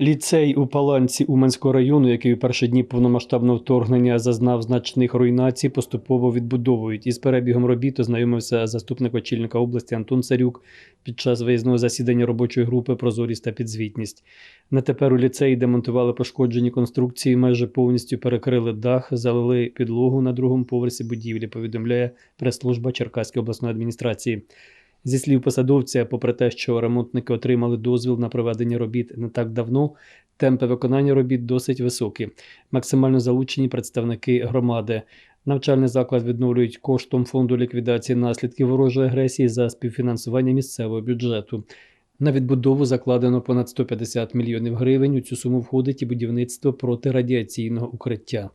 Ліцей у Паланці Уманського району, який у перші дні повномасштабного вторгнення зазнав значних руйнацій, поступово відбудовують. Із перебігом робіт ознайомився заступник очільника області Антон Царюк під час виїзного засідання робочої групи Прозорість та підзвітність. На тепер у ліцеї демонтували пошкоджені конструкції, майже повністю перекрили дах, залили підлогу на другому поверсі будівлі. Повідомляє прес-служба Черкаської обласної адміністрації. Зі слів посадовця, попри те, що ремонтники отримали дозвіл на проведення робіт не так давно, темпи виконання робіт досить високі. Максимально залучені представники громади. Навчальний заклад відновлюють коштом фонду ліквідації наслідків ворожої агресії за співфінансування місцевого бюджету. На відбудову закладено понад 150 мільйонів гривень. У цю суму входить і будівництво протирадіаційного укриття.